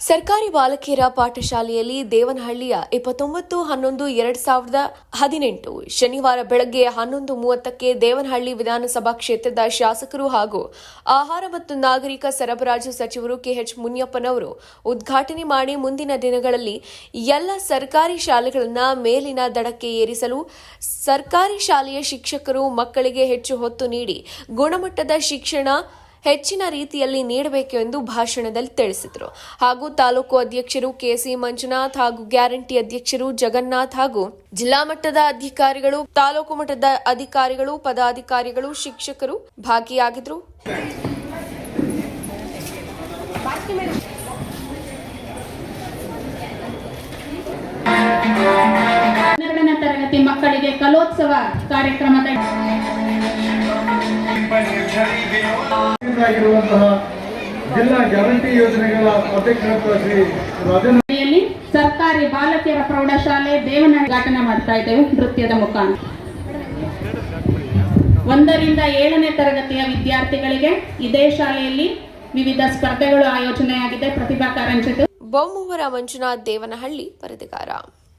ಸರ್ಕಾರಿ ಬಾಲಕಿಯರ ಪಾಠಶಾಲೆಯಲ್ಲಿ ದೇವನಹಳ್ಳಿಯ ಇಪ್ಪತ್ತೊಂಬತ್ತು, ಹನ್ನೊಂದು, ಎರಡ್ ಸಾವಿರದ ಹದಿನೆಂಟು ಶನಿವಾರ ಬೆಳಗ್ಗೆ ಹನ್ನೊಂದು ಮೂವತ್ತಕ್ಕೆ ದೇವನಹಳ್ಳಿ ವಿಧಾನಸಭಾ ಕ್ಷೇತ್ರದ ಶಾಸಕರು ಹಾಗೂ ಆಹಾರ ಮತ್ತು ನಾಗರಿಕ ಸರಬರಾಜು ಸಚಿವರು ಕೆಎಚ್ ಮುನಿಯಪ್ಪನವರು ಉದ್ಘಾಟನೆ ಮಾಡಿ ಮುಂದಿನ ದಿನಗಳಲ್ಲಿ ಎಲ್ಲ ಸರ್ಕಾರಿ ಶಾಲೆಗಳನ್ನು ಮೇಲಿನ ದಡಕ್ಕೆ ಏರಿಸಲು ಸರ್ಕಾರಿ ಶಾಲೆಯ ಶಿಕ್ಷಕರು ಮಕ್ಕಳಿಗೆ ಹೆಚ್ಚು ಹೊತ್ತು ನೀಡಿ ಗುಣಮಟ್ಟದ ಶಿಕ್ಷಣ ಹೆಚ್ಚಿನ ರೀತಿಯಲ್ಲಿ ನೀಡಬೇಕು ಎಂದು ಭಾಷಣದಲ್ಲಿ ತಿಳಿಸಿದರು. ಹಾಗೂ ತಾಲೂಕು ಅಧ್ಯಕ್ಷರು ಕೆಸಿ ಮಂಜುನಾಥ್ ಹಾಗೂ ಗ್ಯಾರಂಟಿ ಅಧ್ಯಕ್ಷರು ಜಗನ್ನಾಥ್ ಹಾಗೂ ಜಿಲ್ಲಾ ಮಟ್ಟದ ಅಧಿಕಾರಿಗಳು, ತಾಲೂಕು ಮಟ್ಟದ ಅಧಿಕಾರಿಗಳು, ಪದಾಧಿಕಾರಿಗಳು, ಶಿಕ್ಷಕರು ಭಾಗಿಯಾಗಿದ್ರು ತರಗತಿ ಮಕ್ಕಳಿಗೆ ಕಲೋತ್ಸವ ಕಾರ್ಯಕ್ರಮದ ಆಗಿರುವಂತಹ ಜಿಲ್ಲಾ ಗ್ಯಾರಂಟಿ ಯೋಜನೆಗಳ ಅಧ್ಯಕ್ಷರಾದ ಶ್ರೀ ರಾಜೇಂದ್ರ ಸರ್ಕಾರಿ ಬಾಲಕಿಯರ ಪ್ರೌಢಶಾಲೆ ದೇವನ ಉದ್ಘಾಟನೆ ಮಾಡ್ತಾ ಇದ್ದೇವೆ ನೃತ್ಯದ ಮುಖಾಂತರ. ಒಂದರಿಂದ ಏಳನೇ ತರಗತಿಯ ವಿದ್ಯಾರ್ಥಿಗಳಿಗೆ ಇದೇ ಶಾಲೆಯಲ್ಲಿ ವಿವಿಧ ಸ್ಪರ್ಧೆಗಳು ಆಯೋಜನೆಯಾಗಿದೆ. ಪ್ರತಿಭಾ ಕಾರಂಜಿತು ಬೊಮ್ಮವರ ಮಂಜುನಾಥ್ ದೇವನಹಳ್ಳಿ ವರದಿಗಾರ.